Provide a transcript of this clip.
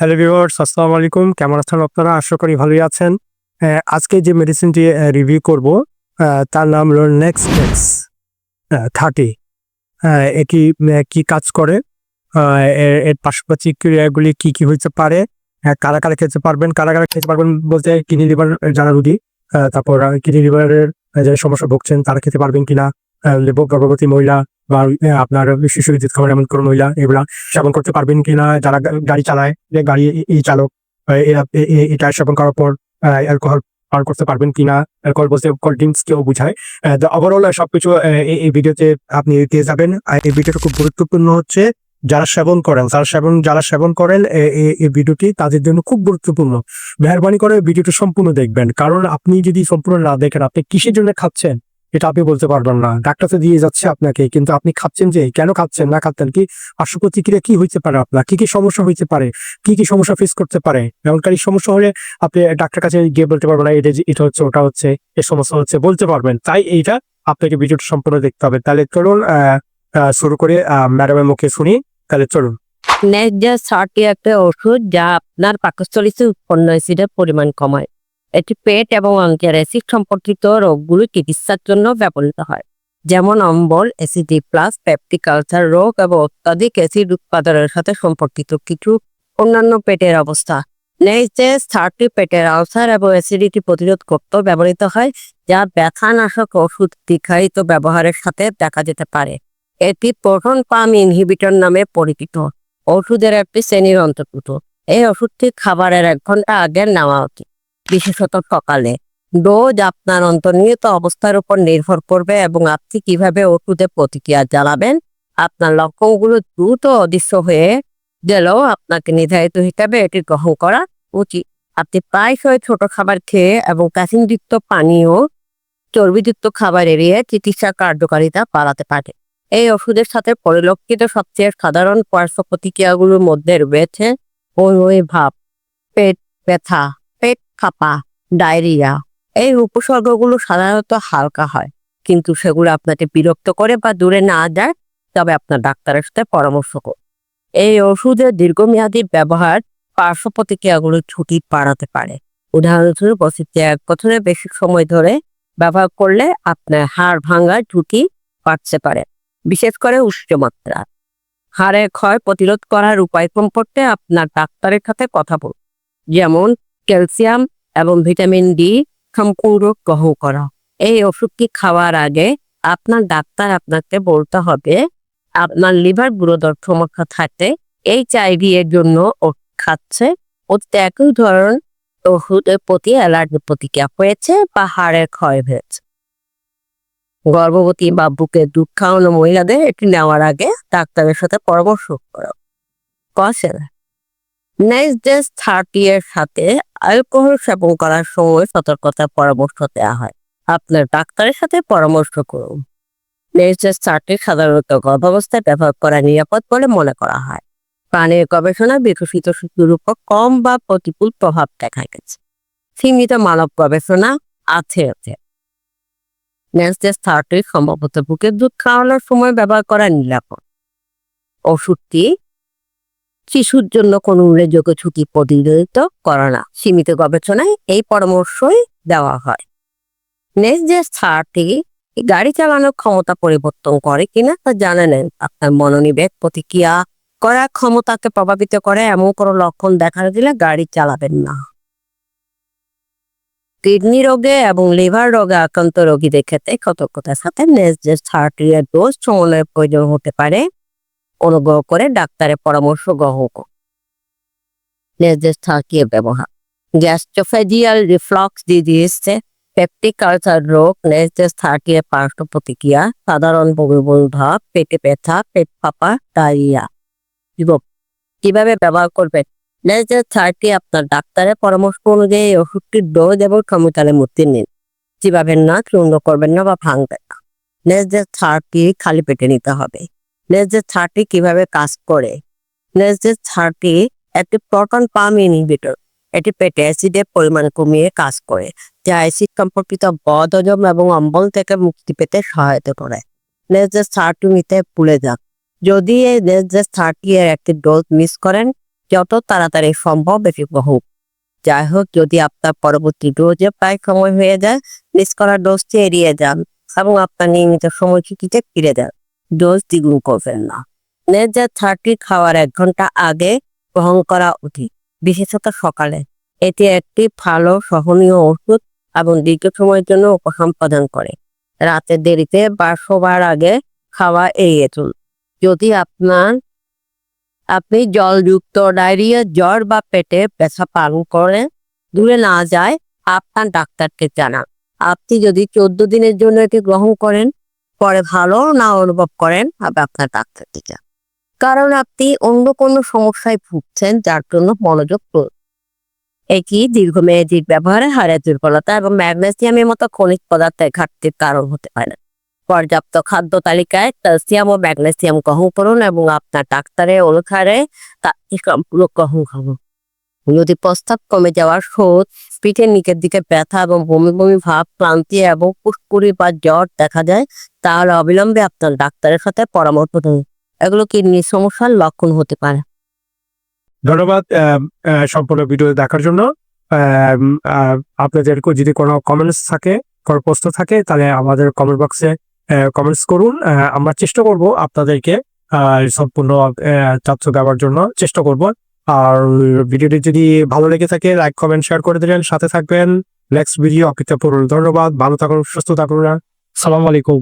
Hello viewers আসসালামু আলাইকুম। কেমন আছেন আপনারা? আশা করি ভালোই আছেন। আজকে যে মেডিসিনটি রিভিউ করব তার নাম হলো নেক্সট এক্স থার্টি এটি কি কাজ করে? এর পাশাপাশি ক্রিয়াগুলি কি কি হইতে পারে? কারা কারা খেতে পারবেন? কারা কারা খেতে পারবেন বলতে কিডনি লিভার যারা রুগী তারপর কিডনি লিভারের যে সমস্যা ভুগছেন, তারা খেতে পারবেন কিনা? গর্ভবতী মহিলা বা আপনার শিশু বিদ্যুৎ খাবার এমন কোনো মহিলা এগুলা সেবন করতে পারবেন কিনা, যারা গাড়ি চালায়, যে গাড়ি এই চালক এটা সেবন করার পর অ্যালকোহল পার করতে পারবেন কিনা, অ্যালকোহল বলতে কোল্ড ড্রিঙ্কস কেউ বুঝায়। ওভারঅল সবকিছু এই ভিডিওতে আপনি পেয়ে যাবেন। আর এই ভিডিওটা খুব গুরুত্বপূর্ণ হচ্ছে, যারা সেবন করেন, যারা সেবন যারা সেবন করেন এই ভিডিওটি তাদের জন্য খুব গুরুত্বপূর্ণ। মেহরবানি করে ভিডিওটা সম্পূর্ণ দেখবেন। কারণ আপনি যদি সম্পূর্ণ না দেখেন, আপনি কিসের জন্য খাচ্ছেন? এটা আপনি বলতে পারবেন না। ডাক্তার দিয়ে যাচ্ছে আপনাকে, কিন্তু আপনি খাচ্ছেন যে, কেন খাচ্ছেন, না খাচ্ছেন? কি পার্শ্ব প্রতিক্রিয়া কি হইতে পারে আপনার? কি কি সমস্যা হইতে পারে? কি কি সমস্যা ফেস করতে পারে? এমনকারী সমস্যা হলে আপনি ডাক্তার কাছে গিয়ে বলতে পারবেন না এটা এটা হচ্ছে, ওটা হচ্ছে, এ সমস্যা হচ্ছে, বলতে পারবেন। তাই এইটা আপনাকে ভিডিওটা সম্পূর্ণ দেখতে হবে। তাহলে চলুন শুরু করে ম্যাডামের মুখে শুনি। তাহলে চলুন। নেকজা সারটি একটা ওষুধ যা আপনার পাকস্থলীতে উৎপন্ন অ্যাসিডের পরিমাণ কমায়। এটি পেট এবং অঙ্কের অ্যাসিড সম্পর্কিত রোগগুলি চিকিৎসার জন্য ব্যবহৃত হয়, যেমন অম্বল, অ্যাসিডি প্লাস, পেপটিক আলসার রোগ এবং অত্যাধিক অ্যাসিড উৎপাদনের সাথে সম্পর্কিত কিছু অন্যান্য পেটের অবস্থা। নেক্সট থার্টি পেটের আলসার এবং অ্যাসিডিটি প্রতিরোধ করতেও ব্যবহৃত হয়, যা ব্যথানাশক ওষুধ দীর্ঘায়িত ব্যবহারের সাথে দেখা যেতে পারে। এটি প্রোটন পাম ইনহিবিটর নামে পরিচিত। ওষুধের একটি শ্রেণির অন্তর্ভুক্ত। এই ওষুধটি খাবারের এক ঘণ্টা আগে নেওয়া উচিত। বিশেষত সকালে। ডোজ আপনার অন্তর্নিহিত অবস্থার উপর নির্ভর করবে এবং আপনি কীভাবে ওষুধে প্রতিক্রিয়া জানাবেন, আপনার লক্ষণগুলো দ্রুত অদৃশ্য হয়ে গেলেও আপনাকে নির্ধারিত হিসাবে এটি গ্রহণ করা উচিত। আপনি প্রায়শই ছোট খাবার খেয়ে এবং ক্যাফিনযুক্ত পানীয়, চর্বিযুক্ত খাবার এড়িয়ে চিকিৎসা কার্যকারিতা বাড়াতে পারে এই ওষুধের সাথে পরিলক্ষিত সবচেয়ে সাধারণ পার্শ্ব প্রতিক্রিয়াগুলোর মধ্যে রয়েছে ভাব, পেট ব্যথা ফাঁপা ডায়রিয়া, এই উপসর্গগুলো সাধারণত হালকা হয়। কিন্তু সেগুলো আপনাকে বিরক্ত করে বা দূরে না যায় তবে আপনার ডাক্তারের সাথে পরামর্শ করুন। এই ওষুধের দীর্ঘমেয়াদী ব্যবহার পার্শ্ব প্রতিক্রিয়াগুলোর ঝুঁকি বাড়াতে পারে। উদাহরণস্বরূপ ওষুধটি এক বছরের বেশি সময় ধরে ব্যবহার করলে আপনার হাড় ভাঙার ঝুঁকি বাড়তে পারে, বিশেষ করে উচ্চমাত্রা হাড়ের ক্ষয় প্রতিরোধ করার উপায় সম্পর্কে আপনার ডাক্তারের সাথে কথা বলুন। যেমন ক্যালসিয়াম এবং ভিটামিন ডি সম্পূর্ণ গ্রহণ করা। এই ওষুধটি খাওয়ার আগে আপনার ডাক্তার আপনাকে বলতে হবে, আপনার লিভার গুরুদর সমস্যা থাকতে এই চাইভি এর জন্য ও খাচ্ছে ওতে একই ধরন ওষুধের প্রতি অ্যালার্জি প্রতিক্রিয়া হয়েছে, বা হাড়ের ক্ষয় হয়েছে। গর্ভবতী বা বুকে দুধ খাওয়ানো মহিলাদের এটি নেওয়ার আগে ডাক্তারের সাথে পরামর্শ করা। কসেল নেক্সট ডে থার্টি এর সাথে অ্যালকোহল সেবন করার সময় সতর্কতার পরামর্শ দেওয়া হয়। আপনার ডাক্তারের সাথে পরামর্শ করুন। নেক্সট ডে থার্টি সাধারণত গর্ভাবস্থায় ব্যবহার করা নিরাপদ বলে মনে করা হয়। প্রাণের গবেষণায় বিকশিত শিশুর উপর কম বা প্রতিকূল প্রভাব দেখা গেছে। সীমিত মানব গবেষণা আছে আছে। নেক্সট থার্টি সম্ভবত বুকের দুধ খাওয়ানোর সময় ব্যবহার করা নিরাপদ। ওষুধটি শিশুর জন্য কোনো উল্লেখযোগ্য ঝুঁকি প্রতিরোধিত করে না। সীমিত গবেষণায় এই পরামর্শই দেওয়া হয়। নেক্সট যে থার্টি গাড়ি চালানোর ক্ষমতা পরিবর্তন করে কিনা তা জানে নেন। আপনার মনোনিবেশ প্রতিক্রিয়া করার ক্ষমতাকে প্রভাবিত করে এমন কোনো লক্ষণ দেখা দিলে গাড়ি চালাবেন না। কিডনি রোগে এবং লিভার রোগে আক্রান্ত রোগীদের ক্ষেত্রে সতর্কতার সাথে নেসজেস থার্টি এর ডোজ সমন্বয়ের প্রয়োজন হতে পারে। অনুগ্রহ করে ডাক্তারের পরামর্শ গ্রহণ করুন থার্টি এর ব্যবহার। Gastroesophageal reflux disease peptic ulcer রোগ থার্টি এর পার্শ্ব প্রতিক্রিয়া সাধারণ বমি বমি ভাব, পেটে ব্যথা, পেট ফাঁপা, ডায়রিয়া। যুবক কীভাবে ব্যবহার করবেন? নেসজেস থার্টি আপনার ডাক্তারের পরামর্শ অনুযায়ী ওষুধটির ডোজ এবং ক্ষমতার মধ্যে নিন। চিবাবেন না চূর্ণ করবেন না বা ভাঙবেন না। নেসজেস থার্টি খালি পেটে নিতে হবে। নেসজেস থার্টি কীভাবে কাজ করে? নেসজেস থার্টি একটি প্রোটন পাম ইনহিবিটর এটি পেটে অ্যাসিডের পরিমাণ কমিয়ে কাজ করে, যা অ্যাসিড সম্পর্কিত বদহজম এবং অম্বল থেকে মুক্তি পেতে সহায়তা করে। নেসজেস থার্টি নিতে ভুলে যান যদি এই নেসজেস থার্টি এর একটি ডোজ মিস করেন, যত তাড়াতাড়ি সম্ভব এটি হোক। যাই হোক, যদি আপনার পরবর্তী ডোজে প্রায় সময় হয়ে যায় মিস করা ডোজটি এড়িয়ে যান এবং আপনার নিয়মিত সময়সূচিতে ফিরে যান। ডোজ দ্বিগুণ করবেন না। নেজা থার্টি খাওয়ার এক ঘণ্টা আগে গ্রহণ করা উচিত। বিশেষত সকালে। এটি একটি ভালো সহনীয় ওষুধ এবং দীর্ঘ সময়ের জন্য উপশম প্রদান করে। রাতে দেরিতে বা শোবার আগে খাওয়া এড়িয়ে চলুন। যদি আপনার, আপনি জলযুক্ত ডায়রিয়া, জ্বর বা পেটে পেশা পালন করে দূরে না যায়, আপনার ডাক্তারকে জানান। আপনি যদি চোদ্দ দিনের জন্য এটি গ্রহণ করেন পরে ভালো না অনুভব করেন আপনার ডাক্তারকে যান কারণ আপনি অন্য কোনো সমস্যায় ভুগছেন যার জন্য মনোযোগ এটি দীর্ঘমেয়াদী ব্যবহারে হাড়ের দুর্বলতা এবং ম্যাগনেসিয়ামের মতো খনিজ পদার্থের ঘাটতির কারণ হতে পারে। পর্যাপ্ত খাদ্য তালিকায় ক্যালসিয়াম ও ম্যাগনেসিয়াম গ্রহণ করুন এবং আপনার ডাক্তারের অনুসারে গ্রহণ করুন। যদি প্রস্তাব কমে যাওয়ার শোধ, পিঠের নিচের দিকে ব্যথা এবং বমি বমি ভাব, ক্লান্তি এবং পুষ্কুরি বা জ্বর দেখা যায় তাহলে অবিলম্বে আপনার ডাক্তারের সাথে পরামর্শ দিন এগুলো কিডনির সমস্যার লক্ষণ হতে পারে। ধন্যবাদ সম্পূর্ণ ভিডিও দেখার জন্য। আপনাদের যদি কোনো কমেন্টস থাকে, কোনো প্রশ্ন থাকে, তাহলে আমাদের কমেন্ট বক্সে কমেন্টস করুন। আমরা চেষ্টা করব আপনাদেরকে সম্পূর্ণ তথ্য দেওয়ার জন্য চেষ্টা করব। আর ভিডিওটি যদি ভালো লেগে থাকে লাইক কমেন্ট শেয়ার করে দিলেন সাথে থাকবেন। নেক্সট ভিডিও অপেক্ষা করুন ধন্যবাদ। ভালো থাকুন, সুস্থ থাকুন। সালাম আলাইকুম।